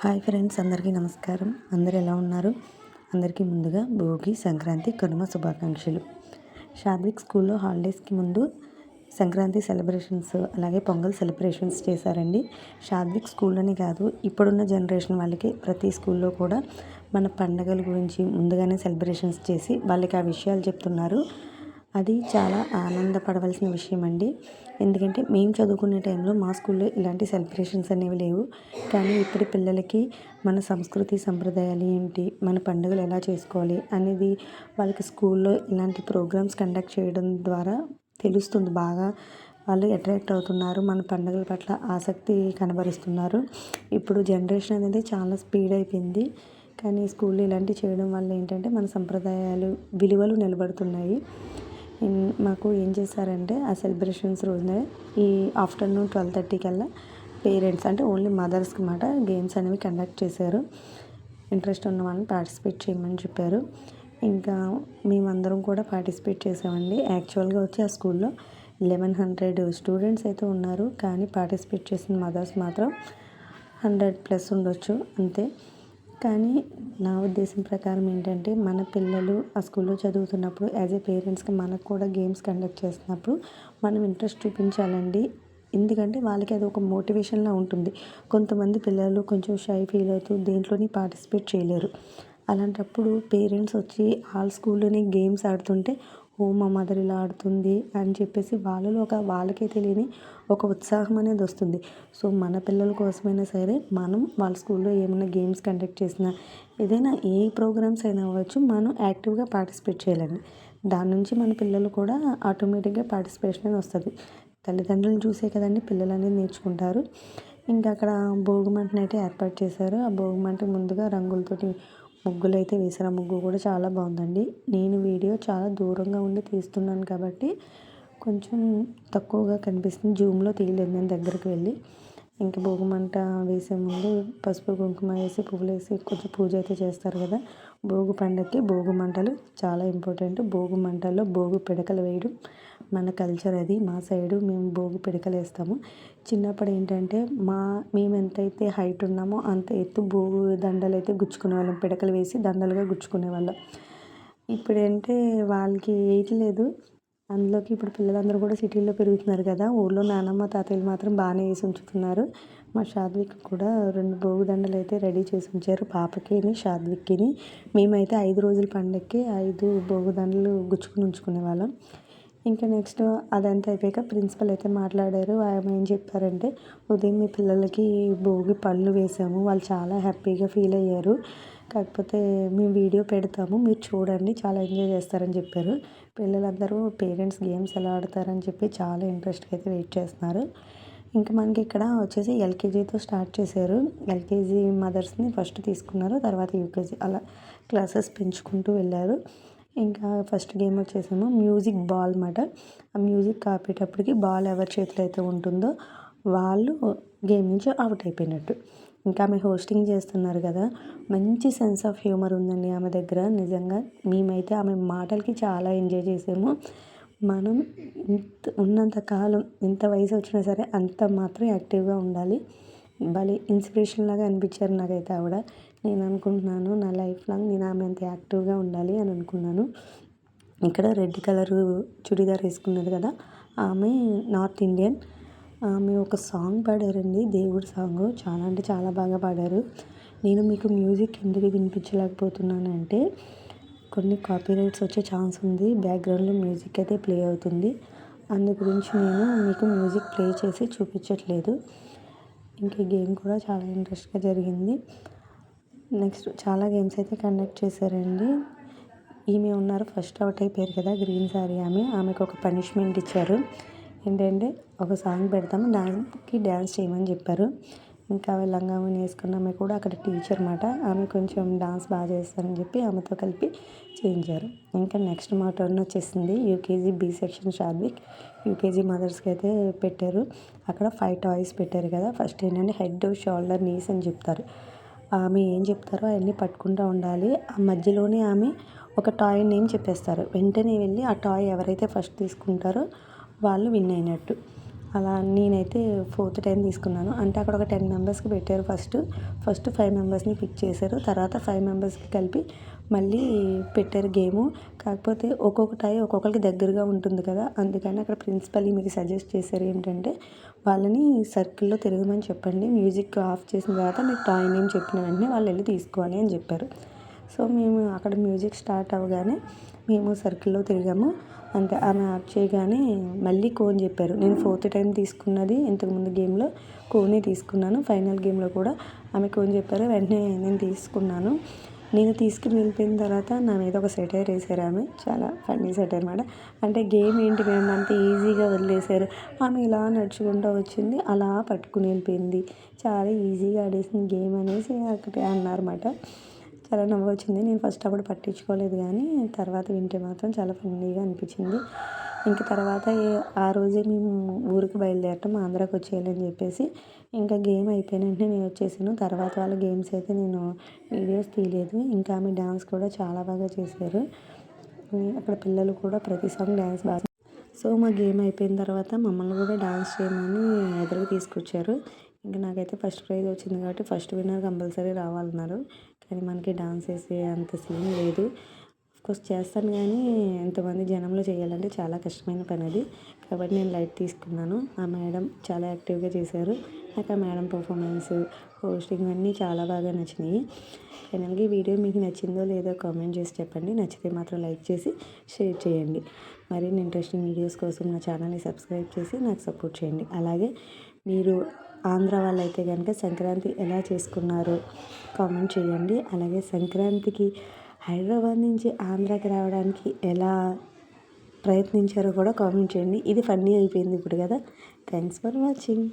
Hi friends అందరికీ నమస్కారం. అందరు ఎలా ఉన్నారు? అందరికీ ముందుగా భోగి సంక్రాంతి కనుమ శుభాకాంక్షలు. షాద్విక్ స్కూల్లో హాలిడేస్కి ముందు సంక్రాంతి సెలబ్రేషన్స్ అలాగే పొంగల్ సెలబ్రేషన్స్ చేశారండి. షాద్విక్ స్కూల్లోనే కాదు ఇప్పుడున్న జనరేషన్ వాళ్ళకి ప్రతి స్కూల్లో కూడా మన పండగల గురించి ముందుగానే సెలబ్రేషన్స్ చేసి వాళ్ళకి ఆ విషయాలు చెప్తున్నారు. అది చాలా ఆనందపడవలసిన విషయం అండి ఎందుకంటే మేము చదువుకునే టైంలో మా స్కూల్లో ఇలాంటి సెలబ్రేషన్స్ అనేవి లేవు. కానీ ఇప్పటి పిల్లలకి మన సంస్కృతి సంప్రదాయాలు ఏంటి మన పండుగలు ఎలా చేసుకోవాలి అనేది వాళ్ళకి స్కూల్లో ఇలాంటి ప్రోగ్రామ్స్ కండక్ట్ చేయడం ద్వారా తెలుస్తుంది. బాగా వాళ్ళు అట్రాక్ట్ అవుతున్నారు మన పండుగల పట్ల ఆసక్తి కనబరుస్తున్నారు. ఇప్పుడు జనరేషన్ అనేది చాలా స్పీడ్ అయిపోయింది. కానీ స్కూల్లో ఇలాంటివి చేయడం వల్ల ఏంటంటే మన సంప్రదాయాలు విలువలు నిలబడుతున్నాయి. మాకు ఏం చేశారంటే ఆ సెలబ్రేషన్స్ రోజున ఈ ఆఫ్టర్నూన్ ట్వెల్వ్ థర్టీ కల్లా పేరెంట్స్ అంటే ఓన్లీ మదర్స్కి మాట గేమ్స్ అనేవి కండక్ట్ చేశారు. ఇంట్రెస్ట్ ఉన్న వాళ్ళని పార్టిసిపేట్ చేయమని చెప్పారు. ఇంకా మేమందరం కూడా పార్టిసిపేట్ చేసామండి యాక్చువల్గా వచ్చి ఆ స్కూల్లో లెవెన్ హండ్రెడ్ స్టూడెంట్స్ అయితే ఉన్నారు. కానీ పార్టిసిపేట్ చేసిన మదర్స్ మాత్రం హండ్రెడ్ ప్లస్ ఉండొచ్చు అంతే. కానీ నా ఉద్దేశం ప్రకారం ఏంటంటే మన పిల్లలు ఆ స్కూల్లో చదువుతున్నప్పుడు యాజ్ ఏ పేరెంట్స్కి మనకు కూడా గేమ్స్ కండక్ట్ చేస్తున్నప్పుడు మనం ఇంట్రెస్ట్ చూపించాలండి. ఎందుకంటే వాళ్ళకి అది ఒక మోటివేషన్లా ఉంటుంది. కొంతమంది పిల్లలు కొంచెం షై ఫీల్ అవుతూ దేంట్లోని పార్టిసిపేట్ చేయలేరు. అలాంటప్పుడు పేరెంట్స్ వచ్చి వాళ్ళ స్కూల్లోనే గేమ్స్ ఆడుతుంటే ఓ మా మదర్ ఇలా ఆడుతుంది అని చెప్పేసి వాళ్ళలో ఒక వాళ్ళకే తెలియని ఒక ఉత్సాహం అనేది వస్తుంది. సో మన పిల్లల కోసమైనా సరే మనం వాళ్ళ స్కూల్లో ఏమైనా గేమ్స్ కండక్ట్ చేసినా ఏదైనా ఏ ప్రోగ్రామ్స్ అయినా అవ్వచ్చు మనం యాక్టివ్గా పార్టిసిపేట్ చేయాలండి దాని నుంచి మన పిల్లలు కూడా ఆటోమేటిక్గా పార్టిసిపేషన్ అనేది వస్తుంది. తల్లిదండ్రులను చూసే కదండి పిల్లలు అనేది నేర్చుకుంటారు. ఇంకా అక్కడ భోగిమంటను అయితే ఏర్పాటు చేశారు. ఆ భోగిమంట ముందుగా రంగులతోటి ముగ్గులు అయితే వేసిన ముగ్గు కూడా చాలా బాగుందండి. నేను వీడియో చాలా దూరంగా ఉండి తీస్తున్నాను కాబట్టి కొంచెం తక్కువగా కనిపిస్తుంది. జూమ్లో తీయలేదు నేను దగ్గరికి వెళ్ళి. ఇంకా భోగిమంట వేసే ముందు పసుపు కుంకుమ వేసి పువ్వులు వేసి కొంచెం పూజ అయితే చేస్తారు కదా. భోగి పండగకి భోగి మంటలు చాలా ఇంపార్టెంట్. భోగి మంటల్లో భోగి పిడకలు వేయడం మన కల్చర్ అది మా సైడు మేము భోగి పిడకలు వేస్తాము చిన్నప్పుడు ఏంటంటే మా మేము ఎంతైతే హైట్ ఉన్నామో అంత ఎత్తు భోగి దండలు అయితే గుచ్చుకునే వాళ్ళం. పిడకలు వేసి దండలుగా గుచ్చుకునే వాళ్ళం. ఇప్పుడంటే వాళ్ళకి వేయట్లేదు అందులోకి ఇప్పుడు పిల్లలందరూ కూడా సిటీల్లో పెరుగుతున్నారు కదా. ఊళ్ళో నానమ్మ తాతయ్యలు మాత్రం బాగానే వేసి ఉంచుతున్నారు. మా షాద్విక్ కూడా రెండు భోగి దండలు అయితే రెడీ చేసి ఉంచారు. పాపకిని షాద్విక్కిని. మేమైతే ఐదు రోజుల పండగకి ఐదు భోగి దండలు గుచ్చుకుని ఉంచుకునే వాళ్ళం. ఇంకా నెక్స్ట్ అదంతా అయిపోయాక ప్రిన్సిపల్ అయితే మాట్లాడారు. ఆమె ఏం చెప్పారంటే ఉదయం మీ పిల్లలకి భోగి పళ్ళు వేసాము. వాళ్ళు చాలా హ్యాపీగా ఫీల్ అయ్యారు. కాకపోతే మేము వీడియో పెడతాము. మీరు చూడండి. చాలా ఎంజాయ్ చేస్తారని చెప్పారు. పిల్లలందరూ పేరెంట్స్ గేమ్స్ ఎలా ఆడతారని చెప్పి చాలా ఇంట్రెస్ట్గా అయితే వెయిట్ చేస్తున్నారు. ఇంకా మనకి ఇక్కడ వచ్చేసి ఎల్కేజీతో స్టార్ట్ చేశారు. ఎల్కేజీ మదర్స్ని ఫస్ట్ తీసుకున్నారు. తర్వాత యూకేజీ అలా క్లాసెస్ పెంచుకుంటూ వెళ్ళారు. ఇంకా ఫస్ట్ గేమ్ వచ్చేసేమో. మ్యూజిక్ బాల్ అనమాట ఆ మ్యూజిక్ ఆపేటప్పటికి బాల్ ఎవరి చేతిలో అయితే ఉంటుందో వాళ్ళు గేమ్ నుంచి అవుట్ అయిపోయినట్టు. ఇంకా ఆమె హోస్టింగ్ చేస్తున్నారు కదా. మంచి సెన్స్ ఆఫ్ హ్యూమర్ ఉందండి ఆమె దగ్గర. నిజంగా మేమైతే ఆమె మాటలకి చాలా ఎంజాయ్ చేసాము. మనం ఇంత ఉన్నంత కాలం ఎంత వయసు వచ్చినా సరే అంత మాత్రం యాక్టివ్గా ఉండాలి. భలే ఇన్స్పిరేషన్ లాగా అనిపించారు నాకైతే ఆవిడ. నేను అనుకుంటున్నాను నా లైఫ్ లాంగ్ నేను ఆమె అంత యాక్టివ్గా ఉండాలి అని అనుకున్నాను. ఇక్కడ రెడ్ కలర్ చుడిదార్ వేసుకున్నది కదా ఆమె నార్త్ ఇండియన్. ఆమె ఒక సాంగ్ పాడారండి దేవుడి సాంగ్. చాలా అంటే చాలా బాగా పాడారు. నేను మీకు మ్యూజిక్ ఎందుకు వినిపించలేకపోతున్నాను అంటే కొన్ని కాపీరైట్స్ వచ్చే ఛాన్స్ ఉంది. బ్యాక్గ్రౌండ్లో మ్యూజిక్ అయితే ప్లే అవుతుంది. అందు గురించి నేను మీకు మ్యూజిక్ ప్లే చేసి చూపించట్లేదు. ఇంకా గేమ్ కూడా చాలా ఇంట్రెస్ట్గా జరిగింది. నెక్స్ట్ చాలా గేమ్స్ అయితే కండక్ట్ చేశారండి. ఈమె ఉన్నారు ఫస్ట్ అవుట్ అయిపోయారు కదా గ్రీన్ సారీ ఆమె. ఆమెకు ఒక పనిష్మెంట్ ఇచ్చారు. ఏంటంటే ఒక సాంగ్ పెడతాము దానికి డ్యాన్స్ చేయమని చెప్పారు. ఇంకా లంగామని వేసుకున్న ఆమె కూడా అక్కడ టీచర్ మాట. ఆమె కొంచెం డాన్స్ బాగా చేస్తారని చెప్పి ఆమెతో కలిపి చేయించారు ఇంకా నెక్స్ట్ మా టర్న్ వచ్చేసింది. UKG B section Shadvik UKG మదర్స్కి అయితే పెట్టారు. అక్కడ ఫైవ్ టాయ్స్ పెట్టారు కదా. ఫస్ట్ ఏంటంటే హెడ్ షోల్డర్ నీస్ అని చెప్తారు. ఆమె ఏం చెప్తారో అవన్నీ పట్టుకుంటూ ఉండాలి. ఆ మధ్యలోనే ఆమె ఒక టాయ్ నేమ్ చెప్పేస్తారు. వెంటనే వెళ్ళి ఆ టాయ్ ఎవరైతే ఫస్ట్ తీసుకుంటారో వాళ్ళు విన్ అయినట్టు. అలా నేనైతే ఫోర్త్ టైం తీసుకున్నాను. అంటే అక్కడ ఒక టెన్ మెంబర్స్కి పెట్టారు ఫస్ట్. ఫస్ట్ ఫైవ్ మెంబర్స్ని పిక్ చేశారు. తర్వాత ఫైవ్ మెంబర్స్కి కలిపి మళ్ళీ పెట్టారు గేము. కాకపోతే ఒక్కొక్క టై ఒక్కొక్కరికి దగ్గరగా ఉంటుంది కదా. అందుకని అక్కడ ప్రిన్సిపల్ మీకు సజెస్ట్ చేశారు ఏంటంటే వాళ్ళని సర్కిల్లో తిరగమని చెప్పండి. మ్యూజిక్ ఆఫ్ చేసిన తర్వాత మీకు టాయ్ నేమ్ చెప్పిన వెంటనే వాళ్ళు వెళ్ళి తీసుకోవాలి అని చెప్పారు. సో మేము అక్కడ మ్యూజిక్ స్టార్ట్ అవ్వగానే మేము సర్కిల్లో తిరిగాము. అంతే ఆమె ఆఫ్ చేయగానే మళ్ళీ కోన్ చెప్పారు. నేను ఫోర్త్ టైం తీసుకున్నది ఇంతకుముందు గేమ్లో కోనే తీసుకున్నాను. ఫైనల్ గేమ్లో కూడా ఆమె కోన్ చెప్పారు వెంటనే నేను తీసుకున్నాను. నేను తీసుకుని వెళ్ళిపోయిన తర్వాత నా మీద ఒక సెటైర్ వేసారు ఆమె. చాలా ఫన్నీ సెటైర్ అనమాట అంటే గేమ్ ఏంటి మేము అంత ఈజీగా వదిలేశారు. ఆమె ఇలా నడుచుకుంటూ వచ్చింది. అలా పట్టుకుని వెళ్ళిపోయింది. చాలా ఈజీగా ఆడేసింది గేమ్ అనేసి అక్కడే అన్నారన్నమాట. చాలా నవ్వు వచ్చింది నేను ఫస్ట్ అప్పుడు పట్టించుకోలేదు కానీ తర్వాత వింటే మాత్రం చాలా ఫన్నీగా అనిపించింది. ఇంక తర్వాత ఆ రోజే మేము ఊరికి బయలుదేరటం ఆంధ్రాకి వచ్చేయాలని చెప్పేసి ఇంకా గేమ్ అయిపోయిన వెంటనే నేను వచ్చేసాను. తర్వాత వాళ్ళ గేమ్స్ అయితే నేను వీడియోస్ తీయలేదు. ఇంకా ఆమె డ్యాన్స్ కూడా చాలా బాగా చేశారు. అక్కడ పిల్లలు కూడా ప్రతి సాంగ్ డ్యాన్స్ బాగా సో మా గేమ్ అయిపోయిన తర్వాత మమ్మల్ని కూడా డాన్స్ చేయమని ఎదురుగా తీసుకొచ్చారు. ఇంకా నాకైతే ఫస్ట్ ప్రైజ్ వచ్చింది కాబట్టి ఫస్ట్ విన్నర్ కంపల్సరీ రావాలన్నారు. కానీ మనకి డాన్స్ వేసే అంత సీన్ లేదు. కోర్స్ చేస్తాను కానీ ఎంతమంది జనంలో చేయాలంటే చాలా కష్టమైన పని అది. కాబట్టి నేను లైట్ తీసుకున్నాను. ఆ మేడం చాలా యాక్టివ్గా చేశారు. నాకు ఆ మేడం పర్ఫార్మెన్స్ హోస్టింగ్ అన్నీ చాలా బాగా నచ్చినాయి. ఫైనల్గా ఈ వీడియో మీకు నచ్చిందో లేదో కామెంట్ చేసి చెప్పండి. నచ్చితే మాత్రం లైక్ చేసి షేర్ చేయండి. మరిన్ని ఇంట్రెస్టింగ్ వీడియోస్ కోసం నా ఛానల్ని సబ్స్క్రైబ్ చేసి నాకు సపోర్ట్ చేయండి. అలాగే మీరు ఆంధ్ర వాళ్ళు అయితే కనుక సంక్రాంతి ఎలా చేసుకున్నారో కామెంట్ చేయండి. అలాగే సంక్రాంతికి హైదరాబాద్ నుంచి ఆంధ్రాకి రావడానికి ఎలా ప్రయత్నించారో కూడా కామెంట్ చేయండి. ఇది ఫన్నీ అయిపోయింది ఇప్పుడు కదా. Thanks for watching